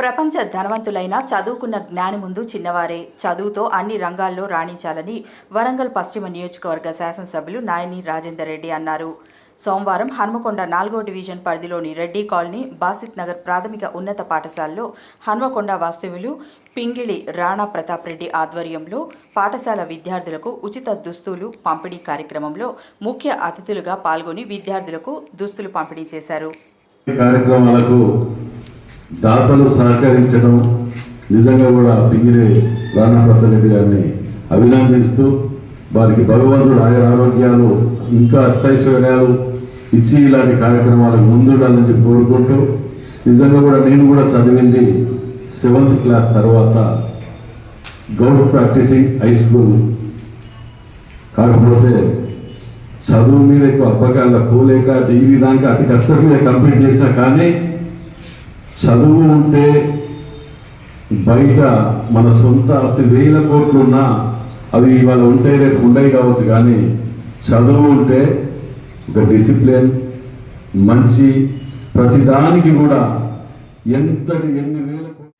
ప్రపంచ ధనవంతులైన చదువుకున్న జ్ఞాని ముందు చిన్నవారే. చదువుతో అన్ని రంగాల్లో రాణించాలని వరంగల్ పశ్చిమ నియోజకవర్గ శాసనసభ్యులు నాయని రాజేందర్ రెడ్డి అన్నారు. సోమవారం హన్మకొండ నాలుగో డివిజన్ పరిధిలోని రెడ్డి కాలనీ బాసిత్ నగర్ ప్రాథమిక ఉన్నత పాఠశాలలో హన్మకొండ వాస్తవ్యులు పింగిళి రాణా ప్రతాప్ రెడ్డి ఆధ్వర్యంలో పాఠశాల విద్యార్థులకు ఉచిత దుస్తులు పంపిణీ కార్యక్రమంలో ముఖ్య అతిథులుగా పాల్గొని విద్యార్థులకు దుస్తులు పంపిణీ చేశారు. కార్యక్రమాలకు దాతలు సహకరించడం నిజంగా కూడా పింగిరే రాణాప్రతాప్ గారిని అభినందిస్తూ వారికి భగవంతుడు ఆయన ఆరోగ్యాలు ఇంకా అష్టైశ్వర్యాలు ఇచ్చి ఇలాంటి కార్యక్రమాలకు ముందుండాలని చెప్పి కోరుకుంటూ నిజంగా కూడా నేను కూడా చదివింది సెవెంత్ క్లాస్ తర్వాత గౌడ్ ప్రాక్టీసింగ్ హై స్కూల్. కాకపోతే చదువు మీద ఎక్కువ అబ్బకాల పోలేక డిగ్రీ దాకా అతి కష్టం మీద కంప్లీట్ చేసినా కానీ చదువు ఉంటే బయట మన సొంత ఆస్తి వేల కోట్లు ఉన్నా అవి ఇవాళ ఉంటే రేపు ఉండయి కావచ్చు కానీ చదువు ఉంటే ఒక డిసిప్లిన్ మంచి ప్రతిదానికి కూడా ఎంతటి ఎన్ని వేల కోట్లు